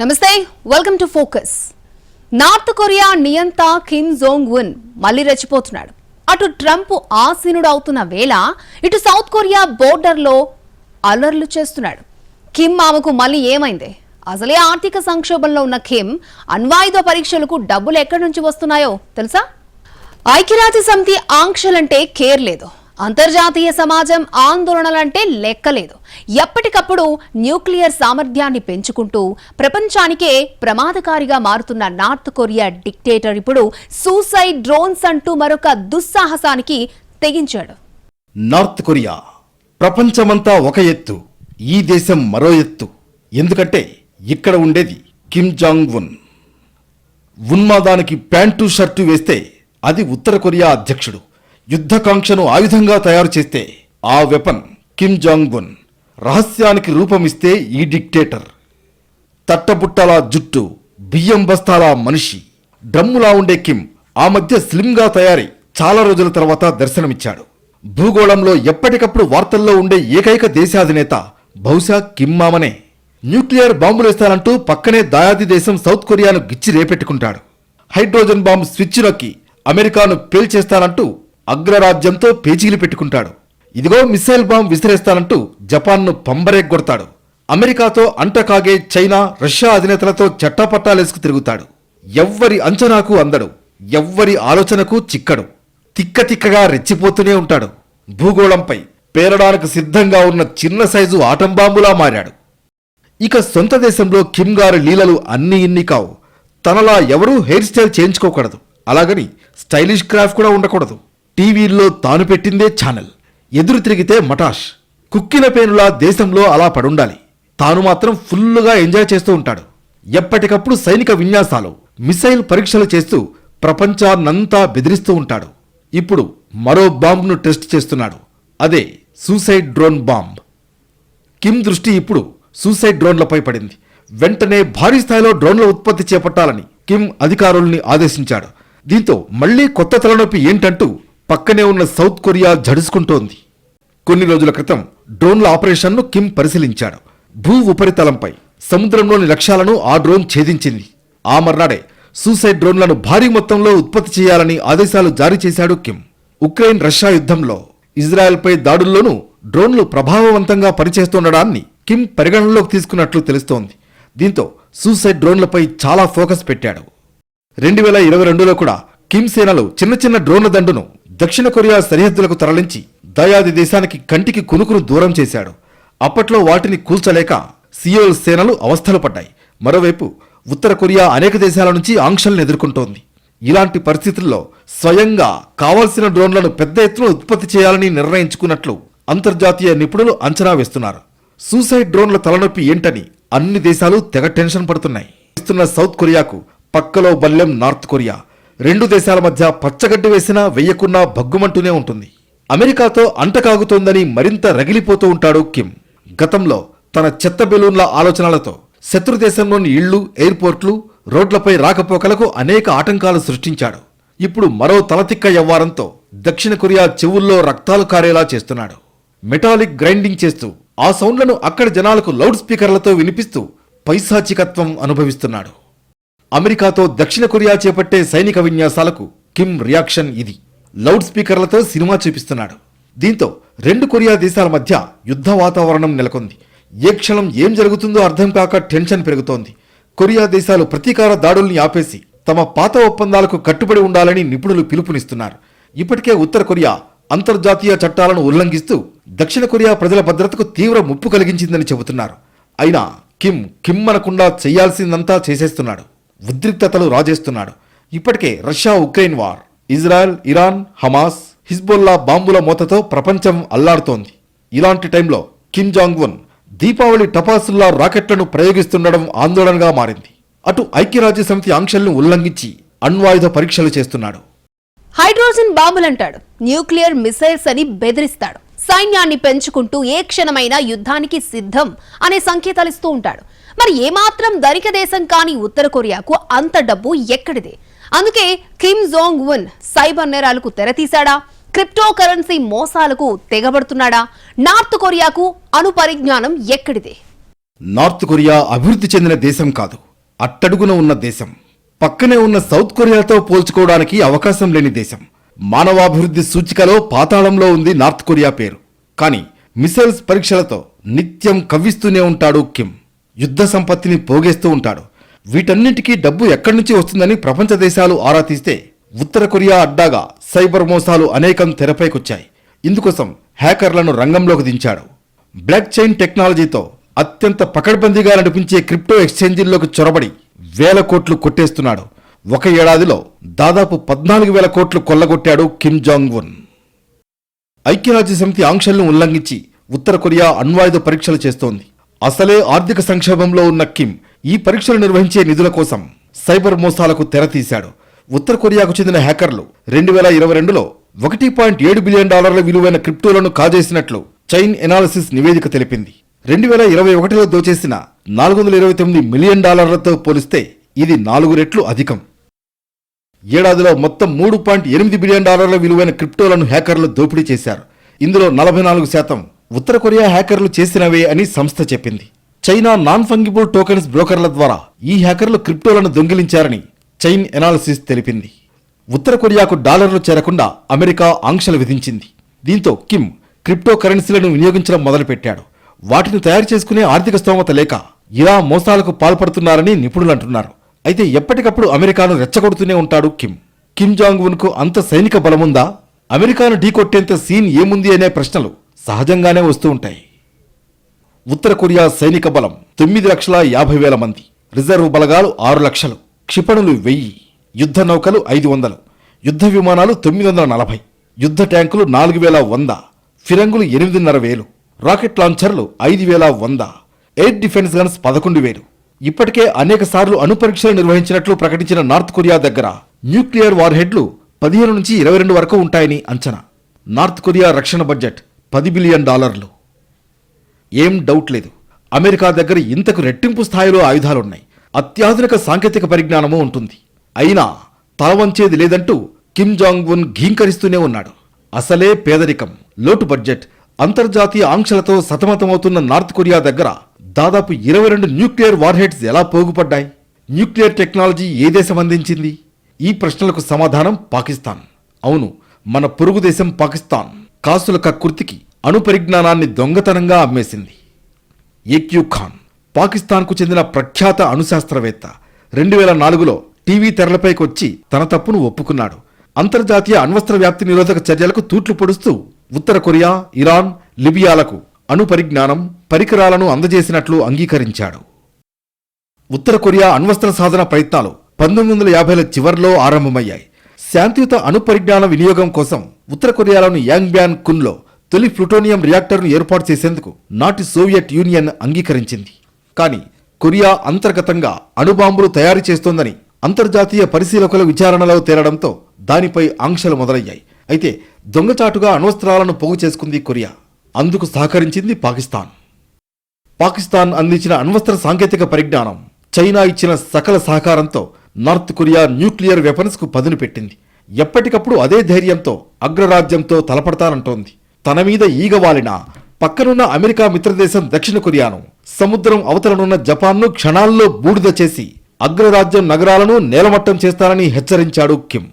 నమస్తే welcome to focus North Korea నియంత Kim Jong Un మళ్ళీ రెచ్చిపోతున్నాడు. అటు ట్రంప్ ఆసీనుడు అవుతున్న వేళ ఇటు సౌత్ కొరియా బోర్డర్లో అలర్లు చేస్తున్నాడు. కిమ్ ఆమెకు మళ్ళీ ఏమైంది? అసలే ఆర్థిక సంక్షోభంలో ఉన్న కిమ్ అణ్వాయుధ పరీక్షలకు డబ్బులు ఎక్కడి నుంచి వస్తున్నాయో తెలుసా? ఐక్యరాజ్య సమితి ఆంక్షలంటే కేర్ లేదు. అంతర్జాతీయ సమాజం ఆందోళనలంటే లెక్కలేదు. ఎప్పటికప్పుడు న్యూక్లియర్ సామర్థ్యాన్ని పెంచుకుంటూ ప్రపంచానికే ప్రమాదకారిగా మారుతున్న నార్త్ కొరియా డిక్టేటర్ ఇప్పుడు సూసైడ్ డ్రోన్స్ అంటూ మరొక దుస్సాహసానికి తెగించాడు. నార్త్ కొరియా ప్రపంచమంతా ఒక ఎత్తు ఈ దేశం మరో ఎత్తు. ఎందుకంటే ఇక్కడ ఉండేది కిమ్ జాంగ్ ఉన్ ఉన్మాదానికి ప్యాంటు షర్టు వేస్తే అది ఉత్తర కొరియా అధ్యక్షుడు. యుద్ధకాంక్షను ఆయుధంగా తయారు చేస్తే ఆ వెపన్ కిమ్ జాంగ్ ఉన్ రహస్యానికి రూపమిస్తే ఈ డిక్టేటర్. తట్టబుట్టల జుట్టు బియ్యం బస్తాల మనిషి డ్రమ్ములా ఉండే కిమ్ ఆ మధ్య స్లిమ్గా తయారై చాలా రోజుల తర్వాత దర్శనమిచ్చాడు. భూగోళంలో ఎప్పటికప్పుడు వార్తల్లో ఉండే ఏకైక దేశాధినేత బహుశా కిమ్ మామనే. న్యూక్లియర్ బాంబులేస్తానంటూ పక్కనే దాయాది దేశం సౌత్ కొరియాను గిచ్చి రేపెట్టుకుంటాడు. హైడ్రోజన్ బాంబు స్విచ్ నొక్కి అమెరికాను పేల్చేస్తానంటూ అగ్రరాజ్యంతో పేచీలు పెట్టుకుంటాడు. ఇదిగో మిసైల్ బాంబ్ విసిరేస్తానంటూ జపాన్ను పంబరేగ్గొడతాడు. అమెరికాతో అంటకాగే చైనా రష్యా అధినేతలతో చట్టాపట్టాలేసుకు తిరుగుతాడు. ఎవ్వరి అంచనాకు అందడు. ఎవ్వరి ఆలోచనకు చిక్కడు. తిక్క తిక్కగా రెచ్చిపోతూనే ఉంటాడు. భూగోళంపై పేరడానికి సిద్ధంగా ఉన్న చిన్న సైజు ఆటంబాంబులా మారాడు. ఇక సొంత దేశంలో కిమ్ గారి లీలలు అన్ని ఇన్ని కావు. తనలా ఎవరూ హెయిర్ స్టైల్ చేయించుకోకూడదు. అలాగని స్టైలిష్ క్రాఫ్ కూడా ఉండకూడదు. టీవీల్లో తాను పెట్టిందే ఛానల్. ఎదురు తిరిగితే మటాష్. కుక్కిన పేనులా దేశంలో అలా పడుండాలి. తాను మాత్రం ఫుల్లుగా ఎంజాయ్ చేస్తూ ఉంటాడు. ఎప్పటికప్పుడు సైనిక విన్యాసాలు మిసైల్ పరీక్షలు చేస్తూ ప్రపంచాన్నంతా బెదిరిస్తూ ఉంటాడు. ఇప్పుడు మరో బాంబ్ను టెస్ట్ చేస్తున్నాడు. అదే సూసైడ్ డ్రోన్ బాంబ్. కిమ్ దృష్టి ఇప్పుడు సూసైడ్ డ్రోన్లపై పడింది. వెంటనే భారీ స్థాయిలో డ్రోన్ల ఉత్పత్తి చేపట్టాలని కిమ్ అధికారుల్ని ఆదేశించాడు. దీంతో మళ్ళీ కొత్త తలనొప్పి ఏంటంటూ పక్కనే ఉన్న సౌత్ కొరియా జడుసుకుంటోంది కొన్ని రోజుల క్రితం డ్రోన్ల ఆపరేషన్ను కిమ్ పరిశీలించాడు. భూ ఉపరితలంపై సముద్రంలోని లక్ష్యాలను ఆ డ్రోన్ ఛేదించింది. ఆ మర్నాడే సూసైడ్ డ్రోన్లను భారీ మొత్తంలో ఉత్పత్తి చేయాలని ఆదేశాలు జారీ చేశాడు కిమ్. ఉక్రెయిన్ రష్యా యుద్ధంలో ఇజ్రాయెల్పై దాడుల్లోనూ డ్రోన్లు ప్రభావవంతంగా పనిచేస్తుండడాన్ని కిమ్ పరిగణనలోకి తీసుకున్నట్లు తెలుస్తోంది. దీంతో సూసైడ్ డ్రోన్లపై చాలా ఫోకస్ పెట్టాడు. రెండు వేల ఇరవై రెండులో కూడా కిమ్ సేనలు చిన్న చిన్న డ్రోన్ల దండును దక్షిణ కొరియా సరిహద్దులకు తరలించి దయాది దేశానికి కంటికి కునుకును దూరం చేశాడు. అప్పట్లో వాటిని కూల్చలేక సియోల్ సేనలు అవస్థలు పడ్డాయి. మరోవైపు ఉత్తర కొరియా అనేక దేశాల నుంచి ఆంక్షలను ఎదుర్కొంటోంది. ఇలాంటి పరిస్థితుల్లో స్వయంగా కావాల్సిన డ్రోన్లను పెద్ద ఎత్తున ఉత్పత్తి చేయాలని నిర్ణయించుకున్నట్లు అంతర్జాతీయ నిపుణులు అంచనా వేస్తున్నారు. సూసైడ్ డ్రోన్ల తలనొప్పి ఏంటని అన్ని దేశాలు తెగ టెన్షన్ పడుతున్నాయి. ఇస్తున్న సౌత్ కొరియాకు పక్కలో బల్లెం నార్త్ కొరియా. రెండు దేశాల మధ్య పచ్చగడ్డి వేసినా వెయ్యకున్నా భగ్గుమంటూనే ఉంటుంది. అమెరికాతో అంటకాగుతోందని మరింత రగిలిపోతూ ఉంటాడు కిమ్. గతంలో తన చెత్త బెలూన్ల ఆలోచనలతో శత్రు దేశంలోని ఇళ్ళు ఎయిర్పోర్ట్లు రోడ్లపై రాకపోకలకు అనేక ఆటంకాలు సృష్టించాడు. ఇప్పుడు మరో తలతిక్క యవ్వారంతో దక్షిణ కొరియా చెవుల్లో రక్తాలు కారేలా చేస్తున్నాడు. మెటాలిక్ గ్రైండింగ్ చేస్తూ ఆ సౌండ్లను అక్కడి జనాలకు లౌడ్ స్పీకర్లతో వినిపిస్తూ పైశాచికత్వం అనుభవిస్తున్నాడు. అమెరికాతో దక్షిణ కొరియా చేపట్టే సైనిక విన్యాసాలకు కిమ్ రియాక్షన్ ఇది. లౌడ్ స్పీకర్లతో సినిమా చూపిస్తున్నాడు. దీంతో రెండు కొరియా దేశాల మధ్య యుద్ధ వాతావరణం నెలకొంది. ఏ క్షణం ఏం జరుగుతుందో అర్థం కాక టెన్షన్ పెరుగుతోంది. కొరియా దేశాలు ప్రతీకార దాడుల్ని ఆపేసి తమ పాత ఒప్పందాలకు కట్టుబడి ఉండాలని నిపుణులు పిలుపునిస్తున్నారు. ఇప్పటికే ఉత్తర కొరియా అంతర్జాతీయ చట్టాలను ఉల్లంఘిస్తూ దక్షిణ కొరియా ప్రజల భద్రతకు తీవ్ర ముప్పు కలిగించిందని చెబుతున్నారు. అయినా కిమ్ కిమ్ అనకుండా చేయాల్సిందంతా చేసేస్తున్నాడు. ఉద్రిక్తతలు రాజేస్తున్నాడు. ఇప్పటికే Russia Ukraine war Israel Iran Hamas Hezbollah బాంబుల మూతతో ప్రపంచం అల్లాడుతోంది. ఇలాంటి టైంలో కిమ్ జాంగ్ ఉన్ దీపావళి టపాసుల్లా రాకెట్లను ప్రయోగిస్తుండడం ఆందోళనగా మారింది. అటు ఐక్యరాజ్య సమితి ఆంక్షలను ఉల్లంఘించి అణ్వాయుధ పరీక్షలు చేస్తున్నాడు. హైడ్రోజన్ బాంబులంటాడు. న్యూక్లియర్ మిసైల్స్ అని బెదిరిస్తాడు. సైన్యాన్ని పెంచుకుంటూ ఏ క్షణమైనా యుద్ధానికి సిద్ధం అనే సంకేతాలు ఇస్తూ ఉంటాడు. మరి ఏమాత్రం ధనిక దేశం కాని ఉత్తర కొరియాకు అంత డబ్బు ఎక్కడిది? అందుకే కిమ్ జోంగ్ ఉన్ సైబర్ నేరాలకు తెరతీశాడా క్రిప్టో కరెన్సీ మోసాలకు తెగబడుతున్నాడా? నార్త్ కొరియాకు అణు పరిజ్ఞానం ఎక్కడిది? నార్త్ కొరియా అభివృద్ధి చెందిన దేశం కాదు. అట్టడుగున ఉన్న దేశం. పక్కనే ఉన్న సౌత్ కొరియాతో పోల్చుకోవడానికి అవకాశం లేని దేశం. మానవాభివృద్ధి సూచికలో పాతాళంలో ఉంది నార్త్ కొరియా పేరు. కానీ మిసైల్స్ పరీక్షలతో నిత్యం కవ్విస్తూనే ఉంటాడు కిమ్. యుద్ధ సంపత్తిని పోగేస్తూ ఉంటాడు. వీటన్నింటికీ డబ్బు ఎక్కడి నుంచి వస్తుందని ప్రపంచ దేశాలు ఆరా తీస్తే ఉత్తర కొరియా అడ్డాగా సైబర్ మోసాలు అనేకం తెరపైకొచ్చాయి. ఇందుకోసం హ్యాకర్లను రంగంలోకి దించాడు. బ్లాక్ చైన్ టెక్నాలజీతో అత్యంత పకడ్బందీగా నడిపించే క్రిప్టో ఎక్స్చేంజీల్లోకి చొరబడి వేల కోట్లు కొట్టేస్తున్నాడు. ఒక ఏడాదిలో దాదాపు పద్నాలుగు వేల కోట్లు కొల్లగొట్టాడు కిమ్ జాంగ్ ఉన్ ఐక్యరాజ్య సమితి ఆంక్షలను ఉల్లంఘించి ఉత్తర కొరియా అణ్వాయుధ పరీక్షలు చేస్తోంది. అసలే ఆర్థిక సంక్షోభంలో ఉన్న కిమ్ ఈ పరీక్షలు నిర్వహించే నిధుల కోసం సైబర్ మోసాలకు తెరతీశాడు ఉత్తర కొరియాకు చెందిన హ్యాకర్లు రెండు వేల ఇరవై రెండులో ఒకటి పాయింట్ ఏడు బిలియన్ డాలర్ల విలువైన క్రిప్టోలను కాజేసినట్లు చైన్ ఎనాలిసిస్ నివేదిక తెలిపింది. రెండు వేల ఇరవై ఒకటిలో దోచేసిన నాలుగు వందల ఇరవై తొమ్మిది మిలియన్ డాలర్లతో పోలిస్తే ఇది నాలుగు రెట్లు అధికం. ఏడాదిలో మొత్తం మూడు పాయింట్ ఎనిమిది బిలియన్ డాలర్ల విలువైన క్రిప్టోలను హ్యాకర్లు దోపిడీ చేశారు. ఇందులో నలభై నాలుగు శాతం ఉత్తర కొరియా హ్యాకర్లు చేసినవే అని సంస్థ చెప్పింది. చైనా నాన్ ఫంగిబుల్ టోకెన్స్ బ్రోకర్ల ద్వారా ఈ హ్యాకర్లు క్రిప్టోలను దొంగిలించారని చైన్ ఎనాలిసిస్ తెలిపింది. ఉత్తర కొరియాకు డాలర్లు చేరకుండా అమెరికా ఆంక్షలు విధించింది. దీంతో కిమ్ క్రిప్టో కరెన్సీలను వినియోగించడం మొదలుపెట్టాడు. వాటిని తయారు చేసుకునే ఆర్థిక స్తోమత లేక ఇలా మోసాలకు పాల్పడుతున్నారని నిపుణులు అంటున్నారు. అయితే ఎప్పటికప్పుడు అమెరికాను రెచ్చగొడుతూనే ఉంటాడు కిమ్. కిమ్ జాంగ్ ఉన్కు అంత సైనిక బలముందా? అమెరికాను ఢీకొట్టేంత సీన్ ఏముంది అనే ప్రశ్నలు సహజంగానే వస్తూ ఉంటాయి. ఉత్తర కొరియా సైనిక బలం తొమ్మిది లక్షల యాభై వేల మంది. రిజర్వ్ బలగాలు ఆరు లక్షలు. క్షిపణులు వెయ్యి. యుద్ధ నౌకలు ఐదు వందలు. యుద్ధ విమానాలు తొమ్మిది వందల నలభై. యుద్ధ ట్యాంకులు నాలుగు వేల వంద. ఫిరంగులు ఎనిమిదిన్నర వేలు. రాకెట్ లాంచర్లు ఐదు వేల వంద. ఎయిర్ డిఫెన్స్ గన్స్ పదకొండు వేలు. ఇప్పటికే అనేక సార్లు అణుపరీక్షలు నిర్వహించినట్లు ప్రకటించిన నార్త్ కొరియా దగ్గర న్యూక్లియర్ వార్ హెడ్లు పదిహేను నుంచి ఇరవై రెండు వరకు ఉంటాయని అంచనా. నార్త్ కొరియా రక్షణ బడ్జెట్ పది బిలియన్ డాలర్లు. ఏం డౌట్ లేదు. అమెరికా దగ్గర ఇంతకు రెట్టింపు స్థాయిలో ఆయుధాలున్నాయి. అత్యాధునిక సాంకేతిక పరిజ్ఞానము ఉంటుంది. అయినా తలవంచేది లేదంటూ కిమ్ జాంగ్ ఉన్ ఘీంకరిస్తూనే ఉన్నాడు. అసలే పేదరికం. లోటు బడ్జెట్. అంతర్జాతీయ ఆంక్షలతో సతమతమవుతున్న నార్త్ కొరియా దగ్గర దాదాపు ఇరవై రెండు న్యూక్లియర్ వార్హెడ్స్ ఎలా పోగుపడ్డాయి? న్యూక్లియర్ టెక్నాలజీ ఏ దేశం అందించింది? ఈ ప్రశ్నలకు సమాధానం పాకిస్తాన్. అవును మన పొరుగు దేశం పాకిస్తాన్. కాసుల కక్కుర్తికి అణు పరిజ్ఞానాన్ని దొంగతనంగా అమ్మేసింది. ఏక్యూ ఖాన్ పాకిస్తాన్కు చెందిన ప్రఖ్యాత అణుశాస్త్రవేత్త రెండు వేల నాలుగులో టీవీ తెరలపైకి వచ్చి తన తప్పును ఒప్పుకున్నాడు. అంతర్జాతీయ అణ్వస్త్ర వ్యాప్తి నిరోధక చర్యలకు తూట్లు పొడుస్తూ ఉత్తర కొరియా ఇరాన్ లిబియాలకు అణు పరిజ్ఞానం పరికరాలను అందజేసినట్లు అంగీకరించాడు. ఉత్తర కొరియా అణ్వస్త్ర సాధన ప్రయత్నాలు పంతొమ్మిది వందల యాభైల చివర్లో ఆరంభమయ్యాయి. శాంతియుత అణు పరిజ్ఞాన వినియోగం కోసం ఉత్తర కొరియాలోని యాంగ్బ్యాన్ కున్లో తొలి ప్లూటోనియం రియాక్టర్ను ఏర్పాటు చేసేందుకు నాటి సోవియట్ యూనియన్ అంగీకరించింది. కానీ కొరియా అంతర్గతంగా అణుబాంబులు తయారు చేస్తోందని అంతర్జాతీయ పరిశీలకుల విచారణలో తేలడంతో దానిపై ఆంక్షలు మొదలయ్యాయి. అయితే దొంగచాటుగా అణ్వస్త్రాలను పోగు చేసుకుంది కొరియా. అందుకు సహకరించింది పాకిస్తాన్. పాకిస్తాన్ అందించిన అణ్వస్త్ర సాంకేతిక పరిజ్ఞానం చైనా ఇచ్చిన సకల సహకారంతో నార్త్ కొరియా న్యూక్లియర్ వెపన్స్కు పదును పెట్టింది. ఎప్పటికప్పుడు అదే ధైర్యంతో అగ్రరాజ్యంతో తలపడతానంటోంది. తన మీద ఈగవాలిన పక్కనున్న అమెరికా మిత్రదేశం దక్షిణ కొరియాను సముద్రం అవతలనున్న జపాన్ను క్షణాల్లో బూడిద చేసి అగ్రరాజ్యం నగరాలను నేలమట్టం చేస్తానని హెచ్చరించాడు కిమ్.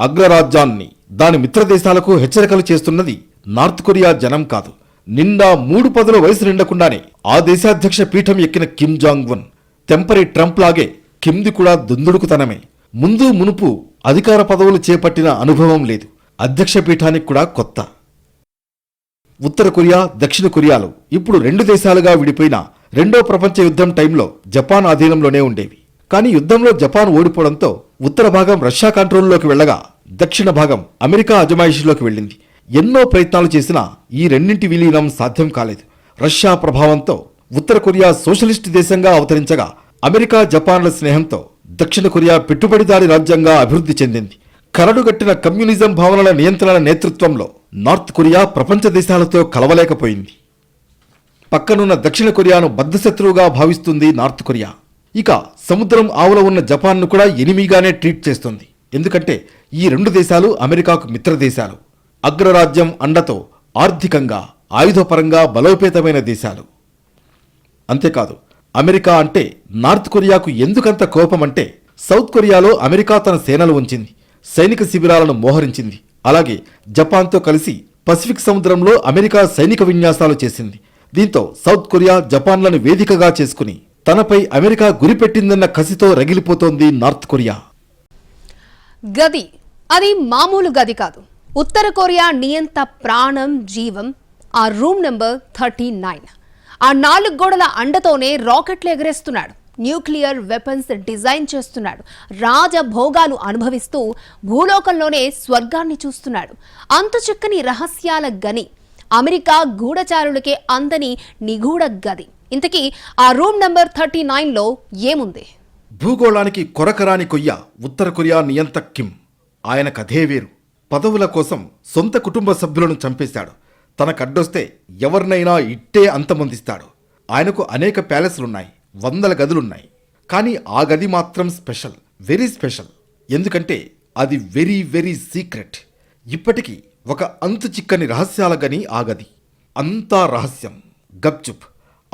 అగ్రరాజ్యాన్ని దాని మిత్రదేశాలకు హెచ్చరికలు చేస్తున్నది నార్త్ కొరియా జనం కాదు. నిండా మూడు పదుల వయసు నిండకుండానే ఆ దేశాధ్యక్ష పీఠం ఎక్కిన కిమ్ జాంగ్ వన్ తెంపరి ట్రంప్ లాగే కిమ్ది కూడా దుందుడుకుతనమే. ముందు మునుపు అధికార పదవులు చేపట్టిన అనుభవం లేదు. అధ్యక్ష పీఠానికి కూడా కొత్త. ఉత్తర కొరియా దక్షిణ కొరియాలు ఇప్పుడు రెండు దేశాలుగా విడిపోయిన రెండో ప్రపంచ యుద్ధం టైంలో జపాన్ ఆధీనంలోనే ఉండేవి. కానీ యుద్ధంలో జపాన్ ఓడిపోవడంతో ఉత్తర భాగం రష్యా కంట్రోల్లోకి వెళ్ళగా దక్షిణ భాగం అమెరికా అజమాయిషీలోకి వెళ్ళింది. ఎన్నో ప్రయత్నాలు చేసినా ఈ రెండింటి విలీనం సాధ్యం కాలేదు. రష్యా ప్రభావంతో ఉత్తర కొరియా సోషలిస్ట్ దేశంగా అవతరించగా అమెరికా జపాన్ల స్నేహంతో దక్షిణ కొరియా పెట్టుబడిదారి రాజ్యంగా అభివృద్ధి చెందింది. కరడుగట్టిన కమ్యూనిజం భావనల నియంత్రణ నేతృత్వంలో నార్త్ కొరియా ప్రపంచ దేశాలతో కలవలేకపోయింది. పక్కనున్న దక్షిణ కొరియాను బద్ధశత్రువుగా భావిస్తుంది నార్త్ కొరియా. ఇక సముద్రం ఆవుల ఉన్న జపాన్ను కూడా ఎనిమిగానే ట్రీట్ చేస్తుంది. ఎందుకంటే ఈ రెండు దేశాలు అమెరికాకు మిత్ర దేశాలు. అగ్రరాజ్యం అండతో ఆర్థికంగా ఆయుధపరంగా బలోపేతమైన దేశాలు. అంతేకాదు అమెరికా అంటే నార్త్ కొరియాకు ఎందుకంత కోపం అంటే సౌత్ కొరియాలో అమెరికా తన సేనలు ఉంచింది సైనిక శిబిరాలను మోహరించింది. అలాగే జపాన్తో కలిసి పసిఫిక్ సముద్రంలో అమెరికా సైనిక విన్యాసాలు చేసింది. దీంతో సౌత్ కొరియా జపాన్లను వేదికగా చేసుకుని తనపై అమెరికా గురిపెట్టిందన్న కసితో రగిలిపోతోంది నార్త్ కొరియా. గది. అది మామూలు గది కాదు. ఉత్తర కొరియా నియంత ప్రాణం జీవం. ఆ రూమ్ నెంబర్ థర్టీ నైన్. ఆ నాలుగు గోడల అండతోనే రాకెట్లు ఎగరేస్తున్నాడు. న్యూక్లియర్ వెపన్స్ డిజైన్ చేస్తున్నాడు. రాజభోగాలు అనుభవిస్తూ భూలోకంలోనే స్వర్గాన్ని చూస్తున్నాడు. అంతు చిక్కని రహస్యాల గని. అమెరికా గూఢచారులకే అందని నిగూఢ గది. ఇంతకీ ఆ రూమ్ నెంబర్ థర్టీ నైన్లో ఏముంది? భూగోళానికి కొరకరాని కొయ్య ఉత్తర కొరియా నియంత కిమ్. ఆయన కథే వేరు. పదవుల కోసం సొంత కుటుంబ సభ్యులను చంపేశాడు. తనకడ్డొస్తే ఎవరినైనా ఇట్టే అంతమొందిస్తాడు. ఆయనకు అనేక ప్యాలెస్లున్నాయి వందల గదులున్నాయి. కానీ ఆ గది మాత్రం స్పెషల్ వెరీ స్పెషల్. ఎందుకంటే అది వెరీ వెరీ సీక్రెట్. ఇప్పటికీ ఒక అంతు చిక్కని రహస్యాల గని ఆ గది. అంతా రహస్యం. గప్చుప్.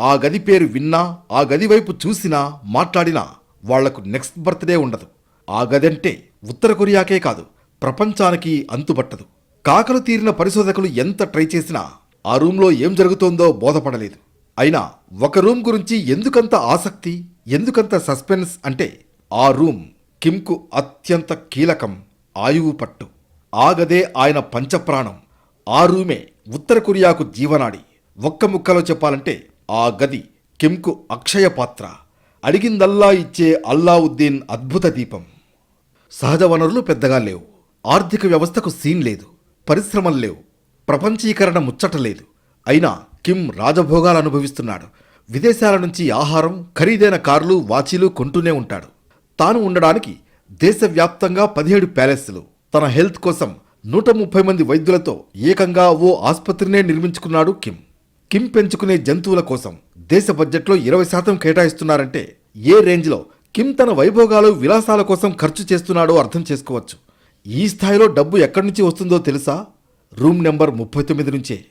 ఆ గది పేరు విన్నా ఆ గది వైపు చూసినా మాట్లాడినా వాళ్ళకు నెక్స్ట్ బర్త్డే ఉండదు. ఆ గది అంటే ఉత్తర కొరియాకే కాదు ప్రపంచానికి అంతుబట్టదు. కాకలు తీరిన పరిశోధకులు ఎంత ట్రై చేసినా ఆ రూమ్లో ఏం జరుగుతోందో బోధపడలేదు. అయినా ఒక రూమ్ గురించి ఎందుకంత ఆసక్తి ఎందుకంత సస్పెన్స్ అంటే ఆ రూమ్ కిమ్కు అత్యంత కీలకం ఆయువు పట్టు. ఆ గదే ఆయన పంచప్రాణం. ఆ రూమే ఉత్తర కొరియాకు జీవనాడి. ఒక్క ముక్కలో చెప్పాలంటే ఆ గది కిమ్కు అక్షయ పాత్ర. అడిగిందల్లా ఇచ్చే అల్లావుద్దీన్ అద్భుత దీపం. సహజ వనరులు పెద్దగా లేవు. ఆర్థిక వ్యవస్థకు సీన్ లేదు. పరిశ్రమలు లేవు. ప్రపంచీకరణ ముచ్చట లేదు. అయినా కిమ్ రాజభోగాలు అనుభవిస్తున్నాడు. విదేశాల నుంచి ఆహారం ఖరీదైన కార్లు వాచీలు కొంటూనే ఉంటాడు. తాను ఉండడానికి దేశవ్యాప్తంగా పదిహేడు ప్యాలెస్లు. తన హెల్త్ కోసం నూట ముప్పై మంది వైద్యులతో ఏకంగా ఓ ఆసుపత్రినే నిర్మించుకున్నాడు కిమ్. కిమ్ పెంచుకునే జంతువుల కోసం దేశ బడ్జెట్లో ఇరవై శాతం కేటాయిస్తున్నారంటే ఏ రేంజ్లో కిమ్ తన వైభోగాలు విలాసాల కోసం ఖర్చు చేస్తున్నాడో అర్థం చేసుకోవచ్చు. ఈ స్థాయిలో డబ్బు ఎక్కడి నుంచి వస్తుందో తెలుసా? రూమ్ నెంబర్ ముప్పై తొమ్మిది నుంచే.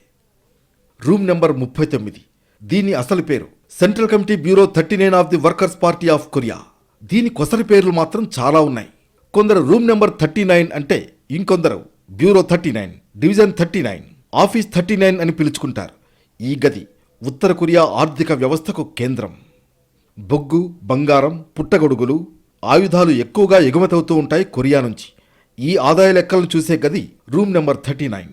రూమ్ నెంబర్ ముప్పై తొమ్మిది. దీని అసలు పేరు central committee bureau thirty nine of the workers party of Korea. దీని కొసరి పేర్లు మాత్రం చాలా ఉన్నాయి. కొందరు రూమ్ నెంబర్ థర్టీ నైన్ అంటే ఇంకొందరు bureau thirty nine division thirty nine office thirty nine అని పిలుచుకుంటారు. ఈ గది ఉత్తర కొరియా ఆర్థిక వ్యవస్థకు కేంద్రం. బొగ్గు బంగారం పుట్టగొడుగులు ఆయుధాలు ఎక్కువగా ఎగుమతవుతూ ఉంటాయి కొరియా నుంచి. ఈ ఆదాయ లెక్కలను చూసే గది రూమ్ నెంబర్ థర్టీ నైన్.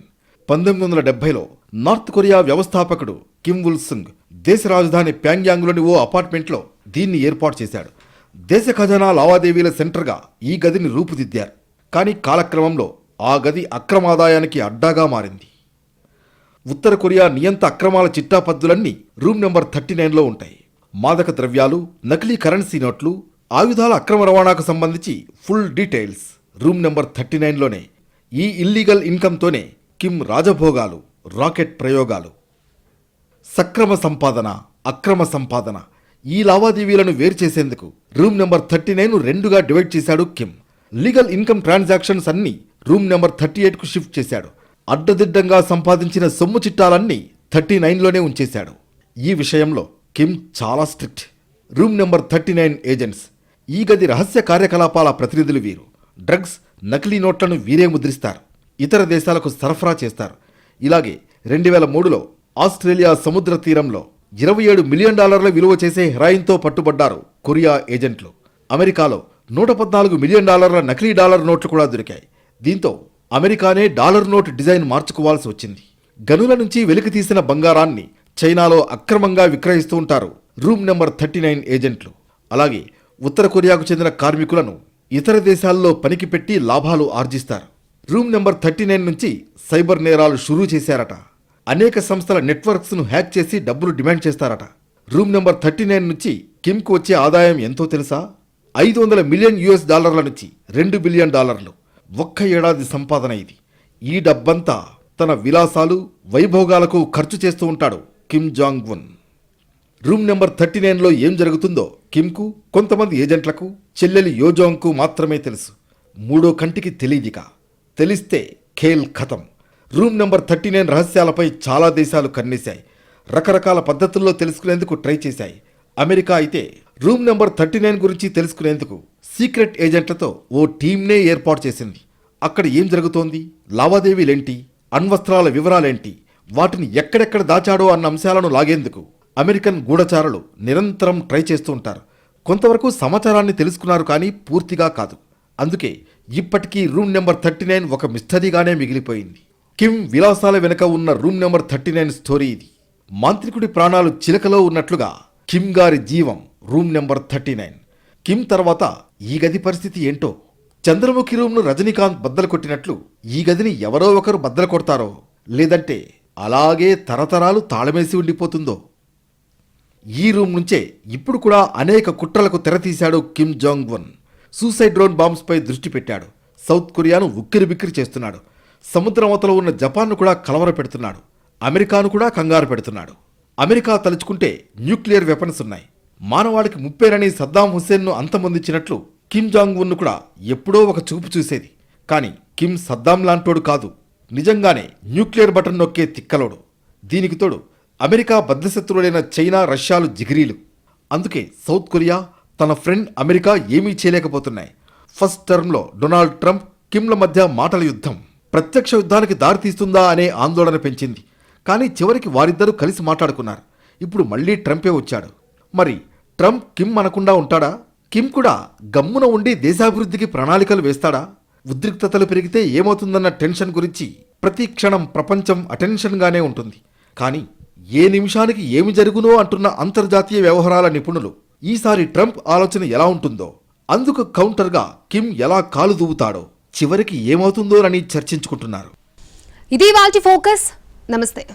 పంతొమ్మిది వందల డెబ్బైలో నార్త్ కొరియా వ్యవస్థాపకుడు కిమ్ ఉల్ సుంగ్ దేశ రాజధాని ప్యాంగ్యాంగ్లోని ఓ అపార్ట్మెంట్లో దీన్ని ఏర్పాటు చేశాడు. దేశ ఖజానా లావాదేవీల సెంటర్గా ఈ గదిని రూపుదిద్దారు. కానీ కాలక్రమంలో ఆ గది అక్రమాదాయానికి అడ్డాగా మారింది. ఉత్తర కొరియా నియంత అక్రమాల చిట్టాపద్దులన్నీ రూమ్ నెంబర్ థర్టీ నైన్లో ఉంటాయి. మాదక ద్రవ్యాలు నకిలీ కరెన్సీ నోట్లు ఆయుధాల అక్రమ రవాణాకు సంబంధించి full details. Room number thirty నైన్లోనే ఈ ఇల్లీగల్ ఇన్కమ్తోనే కిమ్ రాజభోగాలు రాకెట్ ప్రయోగాలు. సక్రమ సంపాదన అక్రమ సంపాదన ఈ లావాదేవీలను వేరు చేసేందుకు రూమ్ నెంబర్ థర్టీ నైన్ రెండుగా డివైడ్ చేశాడు కిమ్. లీగల్ ఇన్కమ్ ట్రాన్సాక్షన్స్ అన్నీ రూమ్ నెంబర్ థర్టీ ఎయిట్కు షిఫ్ట్ చేశాడు. అడ్డదిడ్డంగా సంపాదించిన సొమ్ము చిట్టాలన్నీ థర్టీ నైన్లోనే ఉంచేశాడు. ఈ విషయంలో కిమ్ చాలా strict. Room number thirty nine agents. ఈ గది రహస్య కార్యకలాపాల ప్రతినిధులు వీరు. డ్రగ్స్ నకిలీ నోట్లను వీరే ముద్రిస్తారు. ఇతర దేశాలకు సరఫరా చేస్తారు. ఇలాగే రెండు వేల మూడులో ఆస్ట్రేలియా సముద్ర తీరంలో ఇరవై ఏడు మిలియన్ డాలర్ల విలువ చేసే హెరాయిన్తో పట్టుబడ్డారు కొరియా ఏజెంట్లు. అమెరికాలో నూట పద్నాలుగు మిలియన్ డాలర్ల నకిలీ డాలర్ నోట్లు కూడా దొరికాయి. దీంతో అమెరికానే డాలర్ నోట్ డిజైన్ మార్చుకోవాల్సి వచ్చింది. గనుల నుంచి వెలికి తీసిన బంగారాన్ని చైనాలో అక్రమంగా విక్రయిస్తూ ఉంటారు రూమ్ నెంబర్ థర్టీ నైన్ ఏజెంట్లు. అలాగే ఉత్తర కొరియాకు చెందిన కార్మికులను ఇతర దేశాల్లో పనికి పెట్టి లాభాలు ఆర్జిస్తారు. రూమ్ నెంబర్ థర్టీ నైన్ నుంచి సైబర్ నేరాలు షురూ చేశారట. అనేక సంస్థల నెట్వర్క్స్ను హ్యాక్ చేసి డబ్బులు డిమాండ్ చేస్తారట. రూమ్ నెంబర్ థర్టీ నైన్ నుంచి కిమ్కు వచ్చే ఆదాయం ఎంతో తెలుసా? ఐదు వందల మిలియన్ యుఎస్ డాలర్ల నుంచి రెండు బిలియన్ డాలర్లు. ఒక్క ఏడాది సంపాదన ఇది. ఈ డబ్బంతా తన విలాసాలు వైభోగాలకు ఖర్చు చేస్తూ ఉంటాడు Kim Jong Un. Room number thirty నైన్లో ఏం జరుగుతుందో కిమ్కు కొంతమంది ఏజెంట్లకు చెల్లెలి యోజోంగ్కు మాత్రమే తెలుసు. మూడో కంటికి తెలియదిక తెలిస్తే ఖేల్ ఖతం. రూమ్ నెంబర్ థర్టీ నైన్ రహస్యాలపై చాలా దేశాలు కన్నేశాయి. రకరకాల పద్ధతుల్లో తెలుసుకునేందుకు ట్రై చేశాయి. అమెరికా అయితే రూమ్ నెంబర్ థర్టీ నైన్ గురించి తెలుసుకునేందుకు సీక్రెట్ ఏజెంట్లతో ఓ టీమ్నే ఏర్పాటు చేసింది. అక్కడ ఏం జరుగుతోంది? లావాదేవీలేంటి? అణ్వస్త్రాల వివరాలేంటి? వాటిని ఎక్కడెక్కడ దాచాడో అన్న అంశాలను లాగేందుకు అమెరికన్ గూఢచారులు నిరంతరం ట్రై చేస్తూ ఉంటారు. కొంతవరకు సమాచారాన్ని తెలుసుకున్నారు కానీ పూర్తిగా కాదు. అందుకే ఇప్పటికీ రూమ్ నెంబర్ థర్టీ నైన్ ఒక మిస్టరీగానే మిగిలిపోయింది. కిమ్ విలాసాల వెనుక ఉన్న room number thirty nine story ఇది. మాంత్రికుడి ప్రాణాలు చిలకలో ఉన్నట్లుగా కిమ్ గారి జీవం room number thirty nine. Kim తర్వాత ఈ గది పరిస్థితి ఏంటో? చంద్రముఖి రూమ్ను రజనీకాంత్ బద్దలు కొట్టినట్లు ఈ గదిని ఎవరో ఒకరు బద్దలు కొడతారో? లేదంటే అలాగే తరతరాలు తాళమేసి ఉండిపోతుందో? ఈ రూమ్ నుంచే ఇప్పుడు కూడా అనేక కుట్రలకు తెరతీశాడు Kim Jong Un suicide drone bombs పై దృష్టి పెట్టాడు. సౌత్ కొరియాను ఉక్కిరి బిక్కిరి చేస్తున్నాడు. సముద్రం అవతల ఉన్న జపాన్ను కూడా కలవర పెడుతున్నాడు. అమెరికాను కూడా కంగారు పెడుతున్నాడు. అమెరికా తలుచుకుంటే న్యూక్లియర్ వెపన్స్ ఉన్నాయి. మానవాళికి ముప్పేరని సద్దాం హుస్సేన్ను అంతమొందించినట్లు కిమ్ జాంగ్ ఉన్ను కూడా ఎప్పుడో ఒక చూపు చూసేది. కానీ కిమ్ సద్దాం లాంటోడు కాదు. నిజంగానే న్యూక్లియర్ బటన్ నొక్కే తిక్కలోడు. దీనికి తోడు అమెరికా బద్ధశత్రువులైన చైనా రష్యాలు జిగిరీలు. అందుకే సౌత్ కొరియా తన ఫ్రెండ్ అమెరికా ఏమీ చేయలేకపోతున్నాయి. ఫస్ట్ టర్మ్లో డొనాల్డ్ ట్రంప్ కిమ్ల మధ్య మాటల యుద్ధం. ప్రత్యక్ష యుద్ధానికి దారితీస్తుందా అనే ఆందోళన పెంచింది. కానీ చివరికి వారిద్దరూ కలిసి మాట్లాడుకున్నారు. ఇప్పుడు మళ్ళీ ట్రంపే వచ్చాడు. మరి ట్రంప్ కిమ్ అనకుండా ఉంటాడా? కిమ్ కూడా గమ్మున ఉండి దేశాభివృద్ధికి ప్రణాళికలు వేస్తాడా? ఉద్రిక్తతలు పెరిగితే ఏమవుతుందన్న టెన్షన్ గురించి ప్రతి క్షణం ప్రపంచం అటెన్షన్గానే ఉంటుంది. కానీ ఏ నిమిషానికి ఏమి జరుగునో అంటున్న అంతర్జాతీయ వ్యవహారాల నిపుణులు ఈసారి ట్రంప్ ఆలోచన ఎలా ఉంటుందో అందుకు కౌంటర్గా కిమ్ ఎలా కాలు దూవుతాడో చివరికి ఏమవుతుందోనని చర్చించుకుంటున్నారు. ఇది వాళ్ళ ఫోకస్. నమస్తే.